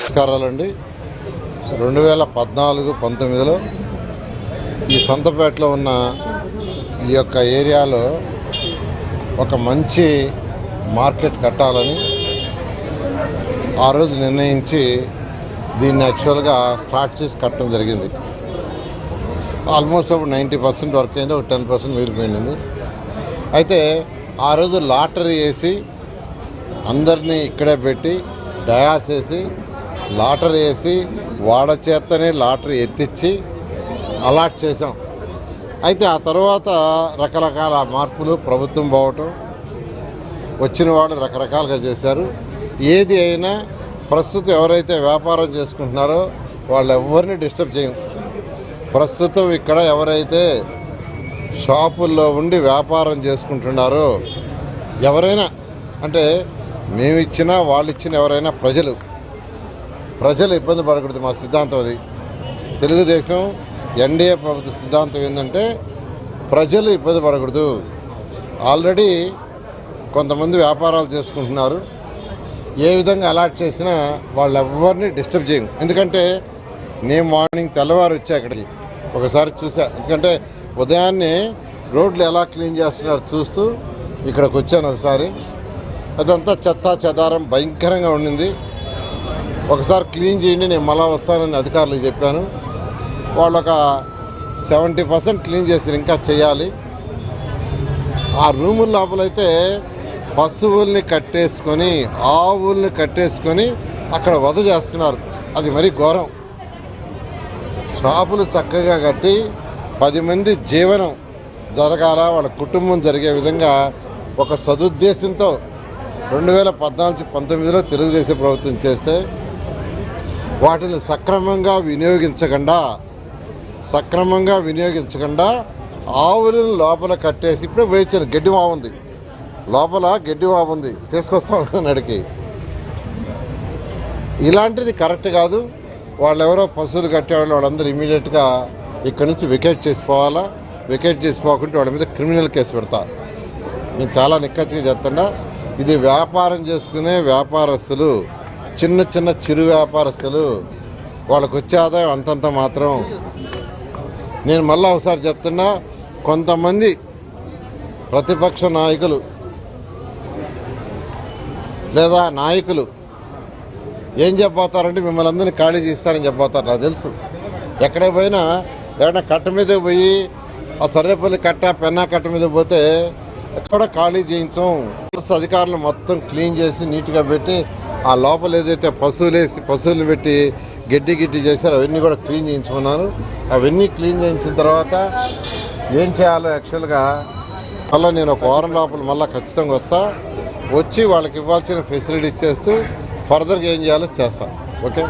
నమస్కారాలండి. రెండు వేల పద్నాలుగు పంతొమ్మిదిలో ఈ సంతపేటలో ఉన్న ఈ యొక్క ఏరియాలో ఒక మంచి మార్కెట్ కట్టాలని ఆ రోజు నిర్ణయించి దీన్ని యాక్చువల్గా స్టార్ట్ చేసి కట్టడం జరిగింది. ఆల్మోస్ట్ ఒక నైంటీ పర్సెంట్ వర్క్ అయింది ఒక టెన్ పర్సెంట్ మిగిలిపోయింది. అయితే ఆ రోజు లాటరీ వేసి అందరినీ ఇక్కడే పెట్టి డయాస్ వేసి లాటరీ వేసి వాడ చేతనే లాటరీ ఎత్తిచ్చి అలాట్ చేసాం అయితే ఆ తర్వాత రకరకాల మార్పులు ప్రభుత్వం పోవటం వచ్చిన వాళ్ళు రకరకాలుగా చేశారు. ఏది అయినా ప్రస్తుతం ఎవరైతే వ్యాపారం చేసుకుంటున్నారో వాళ్ళు ఎవరిని డిస్టర్బ్ చేయం ప్రస్తుతం ఇక్కడ ఎవరైతే షాపుల్లో ఉండి వ్యాపారం చేసుకుంటున్నారో ఎవరైనా అంటే మేమిచ్చినా వాళ్ళు ఇచ్చిన ఎవరైనా ప్రజలు ప్రజలు ఇబ్బంది పడకూడదు మా సిద్ధాంతం అది. తెలుగుదేశం ఎన్డీఏ ప్రభుత్వ సిద్ధాంతం ఏంటంటే ప్రజలు ఇబ్బంది పడకూడదు. ఆల్రెడీ కొంతమంది వ్యాపారాలు చేసుకుంటున్నారు. ఏ విధంగా అలాట్ చేసినా వాళ్ళు ఎవరిని డిస్టర్బ్ చేయం ఎందుకంటే నేను మార్నింగ్ తెల్లవారు వచ్చా అక్కడికి ఒకసారి చూసా. ఎందుకంటే ఉదయాన్నే రోడ్లు ఎలా క్లీన్ చేస్తున్నారు చూస్తూ ఇక్కడికి వచ్చాను ఒకసారి. అదంతా చెత్త చెదారం భయంకరంగా ఉండింది. ఒకసారి క్లీన్ చేయండి నేను మళ్ళా వస్తానని అధికారులకు చెప్పాను. వాళ్ళు ఒక సెవెంటీ పర్సెంట్ క్లీన్ చేసి ఇంకా చేయాలి. ఆ రూముల లోపలైతే పశువుల్ని కట్టేసుకొని ఆవుల్ని కట్టేసుకొని అక్కడ వధ చేస్తున్నారు. అది మరీ ఘోరం. షాపులు చక్కగా కట్టి పది మంది జీవనం జరగాల వాళ్ళ కుటుంబం జరిగే విధంగా ఒక సదుద్దేశంతో రెండు వేల పద్నాలుగు పంతొమ్మిదిలో తెలుగుదేశం ప్రభుత్వం చేస్తే వాటిని సక్రమంగా వినియోగించకుండా సక్రమంగా వినియోగించకుండా ఆవులను లోపల కట్టేసి ఇప్పుడే వేయించాను గడ్డి బాగుంది లోపల గడ్డి బాగుంది తీసుకొస్తాం నడికి ఇలాంటిది కరెక్ట్ కాదు. వాళ్ళు ఎవరో పశువులు కట్టేవాళ్ళు వాళ్ళందరూ ఇమీడియట్గా ఇక్కడి నుంచి వికెట్ చేసిపోవాలా? వికెట్ చేసిపోకుంటే వాళ్ళ మీద క్రిమినల్ కేసు పెడతా. నేను చాలా నిక్కచ్చిగా చెప్తున్నా ఇది వ్యాపారం చేసుకునే వ్యాపారస్తులు చిన్న చిన్న చిరు వ్యాపారస్తులు వాళ్ళకు వచ్చే ఆదాయం అంతంత మాత్రం. నేను మళ్ళీ ఒకసారి చెప్తున్నా కొంతమంది ప్రతిపక్ష నాయకులు లేదా నాయకులు ఏం చెప్పబోతారంటే మిమ్మల్ని అందరినీ ఖాళీ చేస్తారని చెప్పబోతారు నాకు తెలుసు. ఎక్కడ పోయినా ఏమైనా కట్ట మీద పోయి ఆ సర్రేపల్లి కట్ట పెన్నా కట్ట మీద పోతే ఎక్కడ ఖాళీ చేయించాం. అధికారులు మొత్తం క్లీన్ చేసి నీట్గా పెట్టి ఆ లోపల ఏదైతే పశువులు వేసి పశువులు పెట్టి గడ్డి గిడ్డి చేశారు అవన్నీ కూడా క్లీన్ చేయించుకున్నాను అవన్నీ క్లీన్ చేయించిన తర్వాత ఏం చేయాలో యాక్చువల్గా మళ్ళీ నేను ఒక వారం లోపల మళ్ళీ ఖచ్చితంగా వస్తా. వచ్చి వాళ్ళకి ఇవ్వాల్సిన ఫెసిలిటీ ఇచ్చేస్తూ ఫర్దర్గా ఏం చేయాలో చేస్తాను ఓకే?